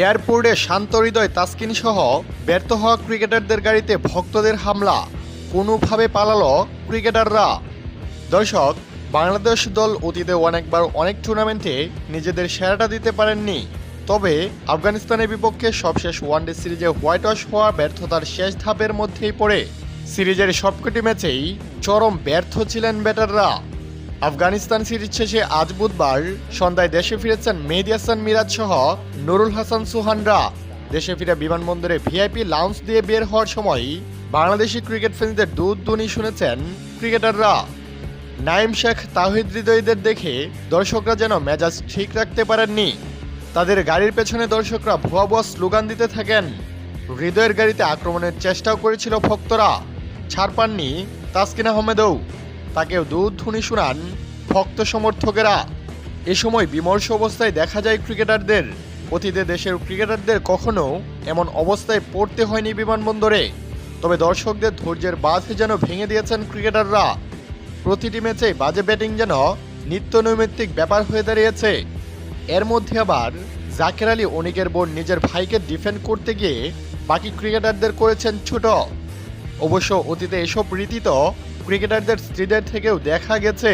এয়ারপোর্টে শান্ত হৃদয় তাসকিন সহ ব্যর্থ হওয়া ক্রিকেটারদের গাড়িতে ভক্তদের হামলা। কোনোভাবে পালালো ক্রিকেটাররা। দর্শক, বাংলাদেশ দল অতীতে অনেকবার অনেক টুর্নামেন্টে নিজেদের সেরাটা দিতে পারেননি। তবে আফগানিস্তানের বিপক্ষে সবশেষ ওয়ানডে সিরিজে হোয়াইট ওয়াশ হওয়া ব্যর্থতার শেষ ধাপের মধ্যেই পড়ে। সিরিজের সবকটি ম্যাচেই চরম ব্যর্থ ছিলেন ব্যাটাররা। আফগানিস্তান সিরিজ শেষে আজ বুধবার সন্ধ্যায় দেশে ফিরেছেন মেহেদি হাসান মিরাজ সহ নুরুল হাসান সুহানরা। দেশে ফিরে বিমানবন্দরে ভিআইপি লাউঞ্জ দিয়ে বের হওয়ার সময় বাংলাদেশি ক্রিকেট ফ্যান্সদের দুধ দুনি শুনেছেন ক্রিকেটাররা। নাইম শেখ তাহিদ হৃদয়দের দেখে দর্শকরা যেন মেজাজ ঠিক রাখতে পারেননি। তাদের গাড়ির পেছনে দর্শকরা ভুয়া ভুয়া স্লোগান দিতে থাকেন। হৃদয়ের গাড়িতে আক্রমণের চেষ্টাও করেছিল ভক্তরা। ছাড় পাননি তাসকিন আহমেদও। তাকেও দুধ ধুনি শুনান ভক্ত সমর্থকেরা। এ সময় বিমর্ষ অবস্থায় দেখা যায় ক্রিকেটারদের। অতীতে দেশের ক্রিকেটারদের কখনো এমন অবস্থায় পড়তে হয়নি বিমানবন্দরে। তবে দর্শকদের ধৈর্যের বাঁধ যেন ভেঙে দিয়েছেন ক্রিকেটাররা। প্রতিটি ম্যাচে বাজে ব্যাটিং যেন নিত্য নৈমিত্তিক ব্যাপার হয়ে দাঁড়িয়েছে। এর মধ্যে আবার জাকের আলী অনিকের বোন নিজের ভাইকে ডিফেন্ড করতে গিয়ে বাকি ক্রিকেটারদের করেছেন ছোট। অবশ্য অতীতে এসব রীতি তো ক্রিকেটারদের স্টেডিয়াম থেকেও দেখা গেছে।